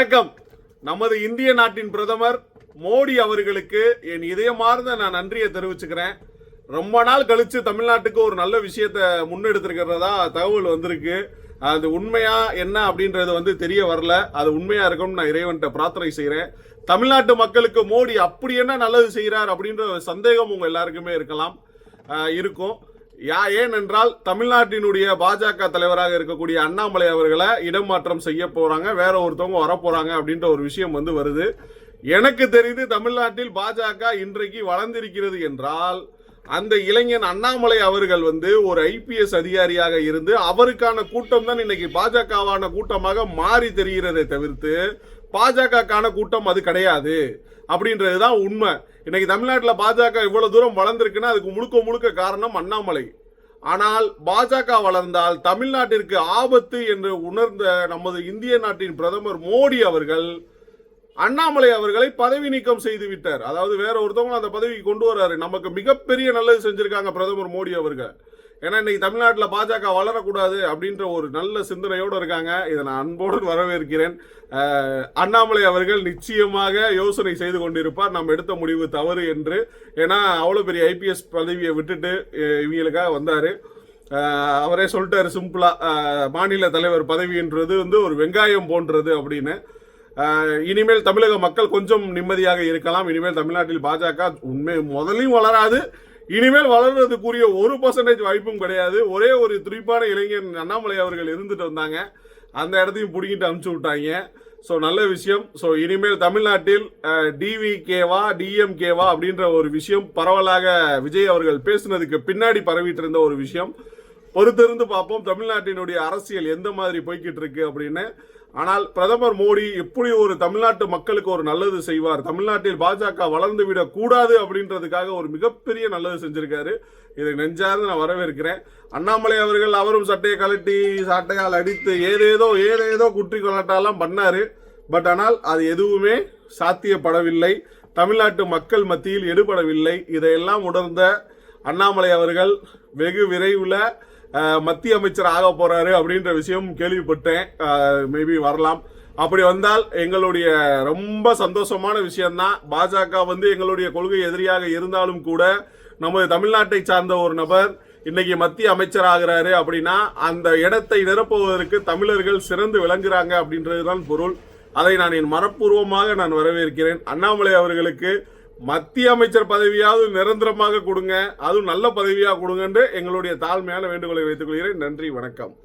வணக்கம். நமது இந்திய நாட்டின் பிரதமர் மோடி அவர்களுக்கு என் இதயமார்ந்த நான் நன்றியை தெரிவிச்சுக்கிறேன். ரொம்ப நாள் கழித்து தமிழ்நாட்டுக்கு ஒரு நல்ல விஷயத்தை முன்னெடுத்திருக்கிறதா தகவல் வந்திருக்கு. அது உண்மையா என்ன அப்படின்றது வந்து தெரிய வரல. அது உண்மையா இருக்கும்னு நான் இறைவன்கிட்ட பிரார்த்தனை செய்கிறேன் தமிழ்நாட்டு மக்களுக்கு மோடி அப்படி என்ன நல்லது செய்கிறார் அப்படின்ற ஒரு சந்தேகம் உங்கள் எல்லாருக்குமே இருக்கலாம். இருக்கும். யா ஏனென்றால் தமிழ்நாட்டினுடைய பாஜக தலைவராக இருக்கக்கூடிய அண்ணாமலை அவர்களை இடமாற்றம் செய்ய போறாங்க வேற ஒருத்தவங்க வர போறாங்க அப்படின்ற ஒரு விஷயம் வந்து வருது. எனக்கு தெரிந்து தமிழ்நாட்டில் பாஜக இன்றைக்கு வளர்ந்திருக்கிறது என்றால் அந்த இளைஞன் அண்ணாமலை அவர்கள் வந்து ஒரு ஐபிஎஸ் அதிகாரியாக இருந்து அவருக்கான கூட்டம் தான் இன்னைக்கு பாஜகவான கூட்டமாக மாறி தெரிகிறதை தவிர்த்து பாஜகக்கான கூட்டம் அது கிடையாது அப்படின்றது தான் உண்மை. இன்னைக்கு தமிழ்நாட்டில் பாஜக இவ்வளோ தூரம் வளர்ந்துருக்குன்னா அதுக்கு முழுக்க முழுக்க காரணம் அண்ணாமலை. ஆனால் பாஜக வளர்ந்தால் தமிழ்நாட்டிற்கு ஆபத்து என்று உணர்ந்த நமது இந்திய நாட்டின் பிரதமர் மோடி அவர்கள் அண்ணாமலை அவர்களை பதவி நீக்கம் செய்து விட்டார். அதாவது வேற ஒருத்தவங்க அந்த பதவிக்கு கொண்டு வர்றாரு நமக்கு மிகப்பெரிய நல்லது செஞ்சிருக்காங்க பிரதமர் மோடி அவர்கள். ஏன்னா இன்னைக்கு தமிழ்நாட்டில் பாஜக வளரக்கூடாது அப்படின்ற ஒரு நல்ல சிந்தனையோடு இருக்காங்க. இதை நான் அன்போடு வரவேற்கிறேன். அண்ணாமலை அவர்கள் நிச்சயமாக யோசனை செய்து கொண்டிருப்பார். நாம் எடுத்த முடிவு தவறு என்று. ஏன்னா அவ்வளோ பெரிய ஐபிஎஸ் பதவியை விட்டுட்டு இவங்களுக்காக வந்தார். அவரே சொல்லிட்டாரு சிம்பிளாக மாநில தலைவர் பதவின்றது வந்து ஒரு வெங்காயம் போன்றது அப்படின்னு. இனிமேல் தமிழக மக்கள் கொஞ்சம் நிம்மதியாக இருக்கலாம். இனிமேல் தமிழ்நாட்டில் பாஜக உண்மை முதலையும் வளராது. இனிமேல் வளர்றதுக்குரிய ஒரு பர்சன்டேஜ் வாய்ப்பும் கிடையாது. ஒரே ஒரு துடிப்பான இளைஞன் அண்ணாமலை அவர்கள் இருந்துட்டு வந்தாங்க. அந்த இடத்தையும் பிடிங்கிட்டு அனுப்பிச்சு விட்டாங்க. ஸோ நல்ல விஷயம். ஸோ இனிமேல் தமிழ்நாட்டில் டிவிகேவா டிஎம்கேவா அப்படின்ற ஒரு விஷயம் பரவலாக விஜய் அவர்கள் பேசுனதுக்கு பின்னாடி பரவிட்டு இருந்த ஒரு விஷயம். பொறுத்திருந்து பார்ப்போம். தமிழ்நாட்டினுடைய அரசியல் எந்த மாதிரி போய்கிட்டு இருக்கு அப்படின்னு. ஆனால் பிரதமர் மோடி எப்படி ஒரு தமிழ்நாட்டு மக்களுக்கு ஒரு நல்லது செய்வார். தமிழ்நாட்டில் பாஜக வளர்ந்து விடக்கூடாது அப்படின்றதுக்காக ஒரு மிகப்பெரிய நல்லது செஞ்சிருக்காரு. இதை நெஞ்சார்ந்து நான் வரவேற்கிறேன். அண்ணாமலை அவர்கள் அவரும் சட்டையை கழட்டி சட்டையால் அடித்து ஏதேதோ ஏதேதோ குற்றி கொள்ளட்டாலாம் பண்ணாரு. பட் ஆனால் அது எதுவுமே சாத்தியப்படவில்லை. தமிழ்நாட்டு மக்கள் மத்தியில் எடுபடவில்லை. இதையெல்லாம் உணர்ந்த அண்ணாமலை அவர்கள் வெகு விரைவில் மத்திய அமைச்சர் ஆக போறாரு அப்படின்ற விஷயம் கேள்விப்பட்டேன். மேபி வரலாம். அப்படி வந்தால் எங்களுடைய ரொம்ப சந்தோஷமான விஷயம்தான். பாஜக வந்து எங்களுடைய கொள்கை எதிரியாக இருந்தாலும் கூட நமது தமிழ்நாட்டை சார்ந்த ஒரு நபர் இன்னைக்கு மத்திய அமைச்சர் ஆகிறாரு அப்படின்னா அந்த இடத்தை நிரப்புவதற்கு தமிழர்கள் சிறந்து விளங்குறாங்க அப்படின்றதுதான் பொருள். அதை நான் என் மனப்பூர்வமாக நான் வரவேற்கிறேன். அண்ணாமலை அவர்களுக்கு மத்திய அமைச்சர் பதவியாவது நிரந்தரமாக கொடுங்க. அதுவும் நல்ல பதவியாக கொடுங்கன்று எங்களுடைய தாழ்மையான வேண்டுகோளை வைத்துக் கொள்கிறேன். நன்றி வணக்கம்.